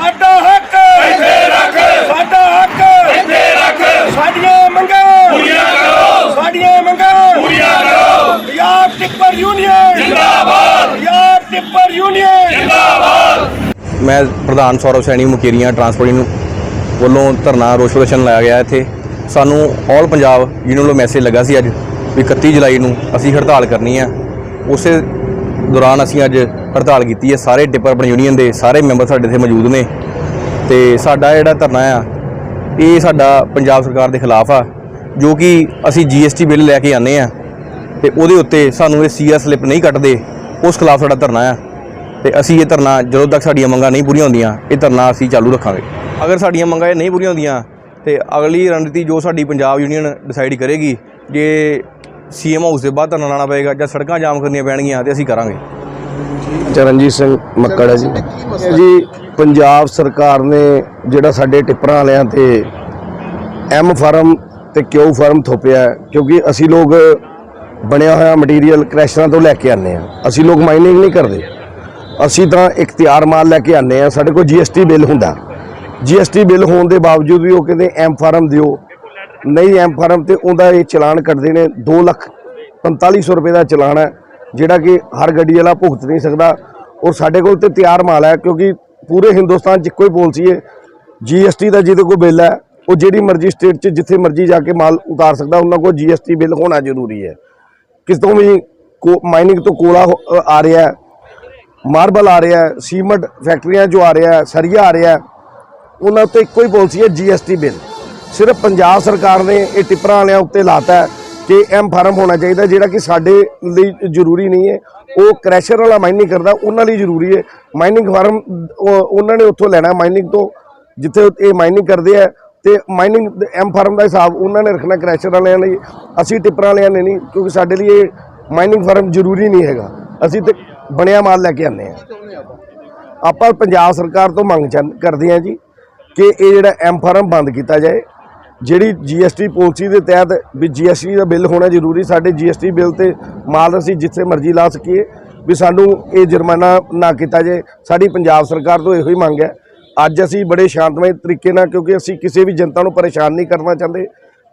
ਸਾਡਾ ਹੱਕ ਇੱਥੇ ਰੱਖ। ਸਾਡਾ ਹੱਕ ਇੱਥੇ ਰੱਖ। ਸਾਡੀਆਂ ਮੰਗਾਂ ਪੂਰੀਆਂ ਕਰੋ। ਸਾਡੀਆਂ ਮੰਗਾਂ ਪੂਰੀਆਂ ਕਰੋ। Punjab tipper union. ਜਿੰਦਾਬਾਦ। Punjab tipper union. ਮੈਂ ਪ੍ਰਧਾਨ ਸੌਰਵ ਸੈਣੀ ਮੁਕੇਰੀਆਂ ਟਰਾਂਸਪੋਰਟ ਨੂੰ ਵੱਲੋਂ ਧਰਨਾ ਰੋਸ ਪ੍ਰਦਰਸ਼ਨ ਲਾਇਆ ਗਿਆ ਇੱਥੇ। ਸਾਨੂੰ ਆਲ ਪੰਜਾਬ ਯੂਨੀਅਨ ਵੱਲੋਂ ਮੈਸੇਜ ਲੱਗਾ ਸੀ ਅੱਜ ਵੀ 31 ਜੁਲਾਈ ਨੂੰ ਅਸੀਂ ਹੜਤਾਲ ਕਰਨੀ ਆ। ਉਸੇ ਦੌਰਾਨ ਅਸੀਂ ਅੱਜ ਹੜਤਾਲ ਕੀਤੀ ਹੈ। ਸਾਰੇ ਟਿੱਪਰ ਆਪਣੀ ਯੂਨੀਅਨ ਦੇ ਸਾਰੇ ਮੈਂਬਰ ਸਾਡੇ ਇੱਥੇ ਮੌਜੂਦ ਨੇ। ਤੇ ਸਾਡਾ ਜਿਹੜਾ ਧਰਨਾ ਆ, ਇਹ ਸਾਡਾ ਪੰਜਾਬ ਸਰਕਾਰ ਦੇ ਖਿਲਾਫ ਆ, ਜੋ ਕਿ ਅਸੀਂ ਜੀਐਸਟੀ ਬਿੱਲ ਲੈ ਕੇ ਆਨੇ ਆ। ਤੇ ਉਹਦੇ ਉੱਤੇ ਸਾਨੂੰ ਇਹ ਸੀਐਸ ਸਲਿੱਪ ਨਹੀਂ ਕੱਟਦੇ। ਉਸ ਖਿਲਾਫ ਸਾਡਾ ਧਰਨਾ ਆ। ਤੇ ਅਸੀਂ ਇਹ ਧਰਨਾ ਜਦੋਂ ਤੱਕ ਸਾਡੀਆਂ ਮੰਗਾਂ ਨਹੀਂ ਪੂਰੀਆਂ ਹੁੰਦੀਆਂ, ਇਹ ਧਰਨਾ ਅਸੀਂ ਚਾਲੂ ਰੱਖਾਂਗੇ। ਅਗਰ ਸਾਡੀਆਂ ਮੰਗਾਂ ਇਹ ਨਹੀਂ ਪੂਰੀਆਂ ਹੁੰਦੀਆਂ, ਤੇ ਅਗਲੀ ਰਣਨੀਤੀ ਜੋ ਸਾਡੀ ਪੰਜਾਬ ਯੂਨੀਅਨ ਡਿਸਾਈਡ ਕਰੇਗੀ, ਜੇ ਸੀਐਮ ਹਾਊਸ ਦੇ ਬਾਹਰ ਧਰਨਾ ਲਾਣਾ ਪਏਗਾ ਜਾਂ ਸੜਕਾਂ ਜਾਮ ਕਰਨੀਆਂ ਪੈਣਗੀਆਂ ਤੇ ਅਸੀਂ ਕਰਾਂਗੇ। ਚਰਨਜੀਤ ਸਿੰਘ ਮੱਕੜ ਹੈ ਜੀ। ਜੀ, ਪੰਜਾਬ ਸਰਕਾਰ ਨੇ ਜਿਹੜਾ ਸਾਡੇ ਟਿੱਪਰਾਂ ਵਾਲਿਆਂ ਤੇ ਐਮ ਫਾਰਮ ਤੇ ਕਿਊ ਫਾਰਮ ਥੋਪਿਆ ਕਿਉਂਕਿ ਅਸੀਂ ਲੋਕ ਬਣਿਆ ਹੋਇਆ ਮਟੀਰੀਅਲ ਕ੍ਰੈਸ਼ਰਾਂ ਤੋਂ ਲੈ ਕੇ ਆਨੇ ਆ ਅਸੀਂ ਲੋਕ ਮਾਈਨਿੰਗ ਨਹੀਂ ਕਰਦੇ। ਅਸੀਂ ਤਾਂ ਇਖਤਿਆਰ ਮਾਲ ਲੈ ਕੇ ਆਨੇ ਆ ਸਾਡੇ ਕੋਲ ਜੀਐਸਟੀ ਬਿੱਲ ਹੁੰਦਾ। ਜੀਐਸਟੀ ਬਿੱਲ ਹੋਣ ਦੇ ਬਾਵਜੂਦ ਵੀ ਉਹ ਕਹਿੰਦੇ ਐਮ ਫਾਰਮ ਦਿਓ। ਨਹੀਂ ਐਮ ਫਾਰਮ ਤੇ ਉਹਦਾ ਇਹ ਚਲਾਨ ਕੱਟਦੇ ਨੇ 2 ਲੱਖ 4500 ਰੁਪਏ ਦਾ ਚਲਾਨ ਹੈ, ਜਿਹੜਾ ਕਿ ਹਰ ਗੱਡੀ ਵਾਲਾ ਭੁਗਤ ਨਹੀਂ ਸਕਦਾ। ਔਰ ਸਾਡੇ ਕੋਲ ਤੇ ਤਿਆਰ ਮਾਲ ਹੈ, ਕਿਉਂਕਿ ਪੂਰੇ ਹਿੰਦੁਸਤਾਨ 'ਚ ਇੱਕੋ ਹੀ ਪਾਲਿਸੀ ਹੈ ਜੀਐਸਟੀ ਦਾ ਜਿਹਦੇ ਕੋਲ ਬਿੱਲ ਹੈ, ਉਹ ਜਿਹੜੀ ਮਰਜ਼ੀ ਸਟੇਟ 'ਚ ਜਿੱਥੇ ਮਰਜ਼ੀ ਜਾ ਕੇ ਮਾਲ ਉਤਾਰ ਸਕਦਾ, ਉਹਨਾਂ ਕੋਲ ਜੀਐਸਟੀ ਬਿੱਲ ਹੋਣਾ ਜ਼ਰੂਰੀ ਹੈ। ਕਿਸ ਤੋਂ ਵੀ ਮਾਈਨਿੰਗ ਤੋਂ ਕੋਲਾ ਆ ਰਿਹਾ ਹੈ ਮਾਰਬਲ ਆ ਰਿਹਾ ਹੈ ਸੀਮੈਂਟ ਫੈਕਟਰੀਆਂ 'ਚੋਂ ਆ ਰਿਹਾ ਹੈ, ਸਰੀਆ ਆ ਰਿਹਾ ਹੈ, ਉਹਨਾਂ ਉੱਤੇ ਇੱਕੋ ਹੀ ਪਾਲਿਸੀ ਹੈ ਜੀਐਸਟੀ ਬਿੱਲ। ਸਿਰਫ ਪੰਜਾਬ ਸਰਕਾਰ ਨੇ ਇਹ ਟਿੱਪਰਾਂ ਵਾਲਿਆਂ ਉੱਤੇ ਲਾਤਾ ਹੈ ਕਿ ਐਮ ਫਾਰਮ ਹੋਣਾ ਚਾਹੀਦਾ, ਜਿਹੜਾ ਕਿ ਸਾਡੇ ਲਈ ਜ਼ਰੂਰੀ ਨਹੀਂ ਹੈ। ਉਹ ਕ੍ਰੈਸ਼ਰ ਵਾਲਾ ਮਾਈਨਿੰਗ ਕਰਦਾ, ਉਹਨਾਂ ਲਈ ਜ਼ਰੂਰੀ ਹੈ। ਮਾਈਨਿੰਗ ਫਾਰਮ, ਉਹ- ਉਹਨਾਂ ਨੇ ਉੱਥੋਂ ਲੈਣਾ ਮਾਈਨਿੰਗ ਤੋਂ, ਜਿੱਥੇ ਇਹ ਮਾਈਨਿੰਗ ਕਰਦੇ ਆ। ਤੇ ਮਾਈਨਿੰਗ ਐਮ ਫਾਰਮ ਦਾ ਹਿਸਾਬ ਉਹਨਾਂ ਨੇ ਰੱਖਣਾ ਕ੍ਰੈਸ਼ਰ ਵਾਲਿਆਂ ਲਈ। ਅਸੀਂ ਟਿੱਪਰਾਂ ਵਾਲਿਆਂ ਨੇ ਨਹੀਂ, ਕਿਉਂਕਿ ਸਾਡੇ ਲਈ ਇਹ ਮਾਈਨਿੰਗ ਫਾਰਮ ਜ਼ਰੂਰੀ ਨਹੀਂ ਹੈਗਾ। ਅਸੀਂ ਤੇ ਬਣਿਆ ਮਾਲ ਲੈ ਕੇ ਆਨੇ ਆ ਆਪਾਂ ਪੰਜਾਬ ਸਰਕਾਰ ਤੋਂ ਮੰਗ ਚੰਨ- ਕਰਦੇ ਹਾਂ ਜੀ ਕਿ ਇਹ ਜਿਹੜਾ ਐਮ ਫਾਰਮ ਬੰਦ ਕੀਤਾ ਜਾਏ। ਜਿਹੜੀ ਜੀਐਸਟੀ ਪਾਲਿਸੀ ਦੇ ਤਹਿਤ ਵੀ ਜੀਐਸਟੀ ਦਾ ਬਿੱਲ ਹੋਣਾ ਜ਼ਰੂਰੀ, ਸਾਡੇ ਜੀਐਸਟੀ ਬਿੱਲ ਤੇ ਮਾਲ ਅਸੀਂ ਜਿੱਥੇ ਮਰਜ਼ੀ ਲਾ ਸਕੀਏ, ਵੀ ਸਾਨੂੰ ਇਹ ਜੁਰਮਾਨਾ ਨਾ ਕੀਤਾ ਜਾਏ। ਸਾਡੀ ਪੰਜਾਬ ਸਰਕਾਰ ਤੋਂ ਇਹੋ ਹੀ ਮੰਗ ਹੈ। ਅੱਜ ਅਸੀਂ ਬੜੇ ਸ਼ਾਂਤਮਈ ਤਰੀਕੇ ਨਾਲ, ਕਿਉਂਕਿ ਅਸੀਂ ਕਿਸੇ ਵੀ ਜਨਤਾ ਨੂੰ ਪਰੇਸ਼ਾਨ ਨਹੀਂ ਕਰਨਾ ਚਾਹੁੰਦੇ।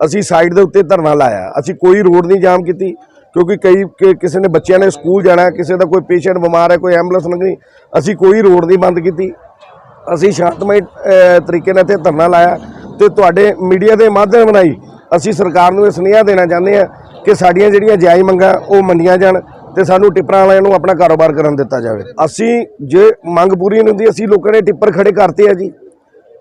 ਅਸੀਂ ਸਾਈਡ ਦੇ ਉੱਤੇ ਧਰਨਾ ਲਾਇਆ। ਅਸੀਂ ਕੋਈ ਰੋਡ ਨਹੀਂ ਜਾਮ ਕੀਤੀ, ਕਿਉਂਕਿ ਕਈ ਕਿ- ਕਿਸੇ ਨੇ ਬੱਚਿਆਂ ਨੇ ਸਕੂਲ ਜਾਣਾ, ਕਿਸੇ ਦਾ ਕੋਈ ਪੇਸ਼ੈਂਟ ਬਿਮਾਰ ਹੈ, ਕੋਈ ਐਂਬੂਲੈਂਸ ਲੰਘਣੀ, ਅਸੀਂ ਕੋਈ ਰੋਡ ਨਹੀਂ ਬੰਦ ਕੀਤੀ। ਅਸੀਂ ਸ਼ਾਂਤਮਈ ਤਰੀਕੇ ਨਾਲ ਇੱਥੇ ਧਰਨਾ ਲਾਇਆ। ਤੇ ਤੁਹਾਡੇ ਮੀਡੀਆ ਦੇ ਮਾਧਿਅਮ ਰਾਹੀਂ ਅਸੀਂ ਸਰਕਾਰ ਨੂੰ ਇਹ ਸੁਨੇਹਾ ਦੇਣਾ ਚਾਹੁੰਦੇ ਹਾਂ ਕਿ ਸਾਡੀਆਂ ਜਿਹੜੀਆਂ ਜਾਇਜ਼ ਮੰਗਾਂ ਉਹ ਮੰਨੀਆਂ ਜਾਣ ਤੇ ਸਾਨੂੰ ਟਿੱਪਰਾਂ ਵਾਲਿਆਂ ਨੂੰ ਆਪਣਾ ਕਾਰੋਬਾਰ ਕਰਨ ਦਿੱਤਾ ਜਾਵੇ। ਅਸੀਂ ਜੇ ਮੰਗ ਪੂਰੀ ਨਹੀਂ ਹੁੰਦੀ, ਅਸੀਂ ਲੋਕਾਂ ਨੇ ਟਿੱਪਰ ਖੜੇ ਕਰਤੇ ਆ ਜੀ।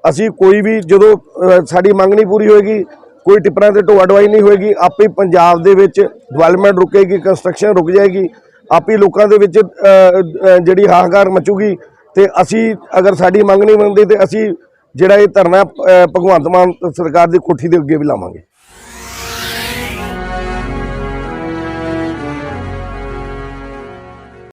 ਅਸੀਂ ਕੋਈ ਵੀ ਜਦੋਂ ਸਾਡੀ ਮੰਗ ਨਹੀਂ ਪੂਰੀ ਹੋਏਗੀ, ਕੋਈ ਟਿੱਪਰਾਂ ਤੇ ਢੋਆ ਢਵਾਈ ਨਹੀਂ ਹੋਏਗੀ, ਆਪੇ ਪੰਜਾਬ ਦੇ ਵਿੱਚ ਡਿਵੈਲਪਮੈਂਟ ਰੁਕੇਗੀ ਕੰਸਟਰਕਸ਼ਨ ਰੁਕ ਜਾਏਗੀ, ਆਪੇ ਲੋਕਾਂ ਦੇ ਵਿੱਚ ਜਿਹੜੀ ਹਾਹਾਕਾਰ ਮਚੂਗੀ ਤੇ ਅਸੀਂ ਅਗਰ ਸਾਡੀ ਮੰਗ ਨਹੀਂ ਮੰਨਦੇ ਤੇ ਅਸੀਂ ਜਿਹੜਾ ਇਹ ਧਰਨਾ ਭਗਵੰਤ ਮਾਨ ਸਰਕਾਰ ਦੀ ਕੋਠੀ ਦੇ ਅੱਗੇ ਵੀ ਲਾਵਾਂਗੇ।